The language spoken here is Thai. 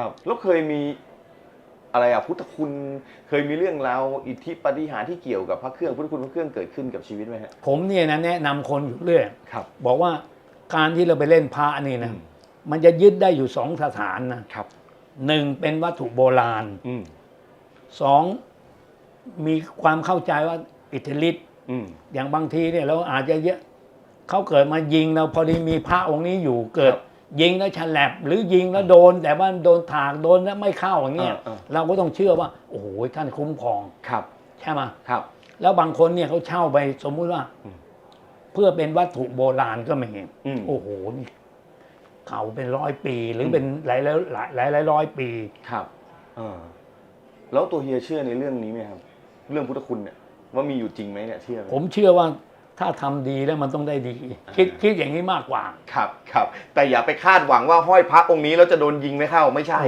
ครับแล้วเคยมีอะไรอะพุทธคุณเคยมีเรื่องราวอิทธิปาฏิหารย์ที่เกี่ยวกับพระเครื่องพุทธคุณพระเครื่องเกิดขึ้นกับชีวิตไหมฮะผมเนี่ยนะแนะนำคนอยู่เรื่อยครับ บอกว่าการที่เราไปเล่นพระนี่นะอืม มันจะยึดได้อยู่สองสถานนะครับ หนึ่งเป็นวัตถุโบราณอืมสองมีความเข้าใจว่าอิทธิฤทธิ์อืมอย่างบางทีเนี่ยเราอาจจะเยอะเขาเกิดมายิงเราพอดีมีพระองค์นี้อยู่เกิดครับ ยิงแล้วฉลับหรือยิงแล้วโดน แต่ว่าโดนถากโดนแล้วไม่เข้าอย่างเงี้ยอ่าอ่าเราก็ต้องเชื่อว่า โอ้โหท่านคุ้มครองครับใช่ไหมครับ แล้วบางคนเนี่ยเขาเช่าไปสมมุติว่า อืมเพื่อเป็นวัตถุโบราณก็มีอืม โอ้โหนี่เขาเป็นร้อยปี หรืออมเป็นหลายหลายหลายหลายหลายร้อยปี ครับเออแล้วตัวเฮียเชื่อในเรื่องนี้ไหมครับ เรื่องพุทธคุณเนี่ยว่ามีอยู่จริงไหมเนี่ยเชื่อไหมผมเชื่อว่า ถ้าทำดีแล้วมันต้องได้ดี คิดคิดอย่างนี้มากกว่า ครับครับ แต่อย่าไปคาดหวังว่าห้อยพระองค์นี้แล้วจะโดนยิงไม่เข้าไม่ใช่